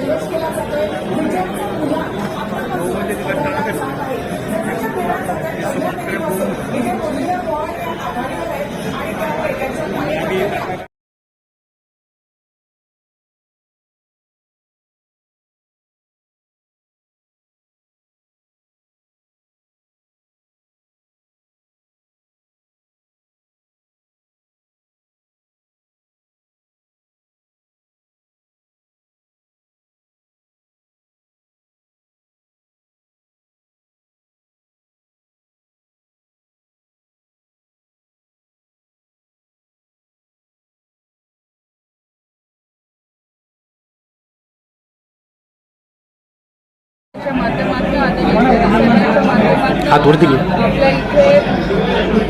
च्या माध्यमातून आदरणीय हात वरती. आपल्या इथे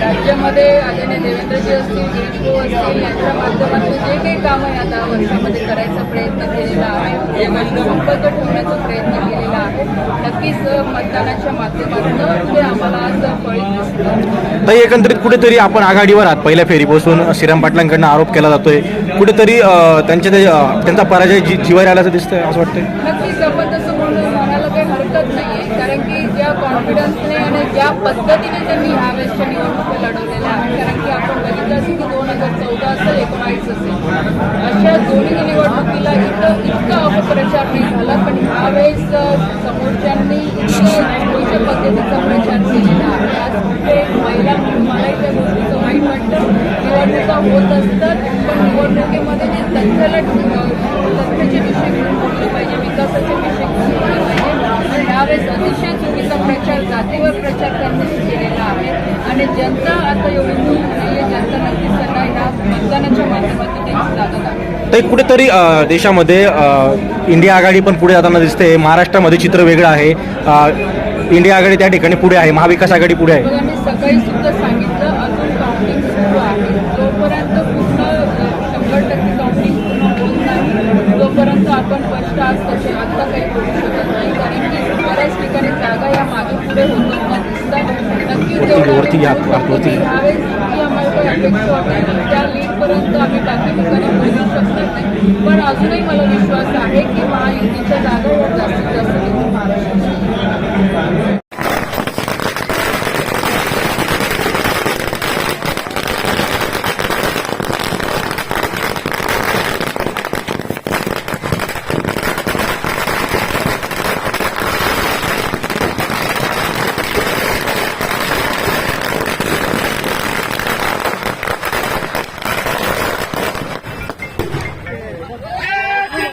राज्यामध्ये आदरणीय देवेंद्रजी असतील असतील यांच्या माध्यमातून जे काही काम आहे आता वर्षामध्ये करायचा प्रयत्न केलेला आहे संपर्क ठेवण्याचा प्रयत्न केलेला आहे नक्कीच मतदानाच्या माध्यमातून ते आम्हाला आज फळीत तर एकंदरीत कुठेतरी आपण आघाडीवर आहात. पहिल्या फेरीपासून श्रीराम पाटलांकडनं आरोप केला जातोय. कुठेतरी त्यांच्या त्यांचा पराजय जी जीवावर आल्याचं दिसतंय असं वाटतंय? नक्कीच आपण शकत म्हणून नाहीये. कारण की ज्या कॉन्फिडन्सने आणि ज्या पद्धतीने त्यांनी ह्यावेळेसच्या निवडणुका लढवलेल्या आहेत कारण की आपण बघितलं असेल की दोन हजार चौदा असेल एकोणावीस असेल. अशा दोन्ही निवडणुकीला इतकं इतका अपप्रचार नाही झाला पण ह्यावेळेस समोरच्यांनी इतकं पद्धतीचा प्रचार केलेला आहे. आज कुठे एक महिला मलाही त्या गोष्टीचं वाईट वाटतं. निवडणुका होत असतात पण निवडणुकीमध्ये जे तथ्याला तथ्याचे विषय यावेळेस अतिशय चुकीचा प्रचार जातीवर प्रचार करण्यात केलेला आहे. आणि जनता आता एवढी झालेली जनता नक्कीच त्यांना ह्या मतदानाच्या माध्यमातून त्यांची कुठेतरी देशामध्ये इंडिया आघाडी पण पुढे जाताना दिसते. महाराष्ट्रामध्ये चित्र वेगळं आहे. इंडिया आघाडी त्या ठिकाणी पुढे आहे. महाविकास आघाडी पुढे आहे. मी सकाळी सुद्धा सांगितलं अजून काउंटिंग सुरू आहे. जोपर्यंत पूर्ण शंभर टक्के काउंटिंग पूर्ण होत नाही तोपर्यंत आपण स्पष्ट आज तसे आत्ता काही करू शकत नाही. कारण की ठिकाणी या मागे दिसतात नक्कीच तेवढ्यावेळी आम्हाला काही अपेक्षा होत्या आम्ही बाकी ठिकाणी पोहोचू पण अजूनही मला विश्वास आहे की महायुतीच्या जागा जास्तीत जास्त महाराष्ट्र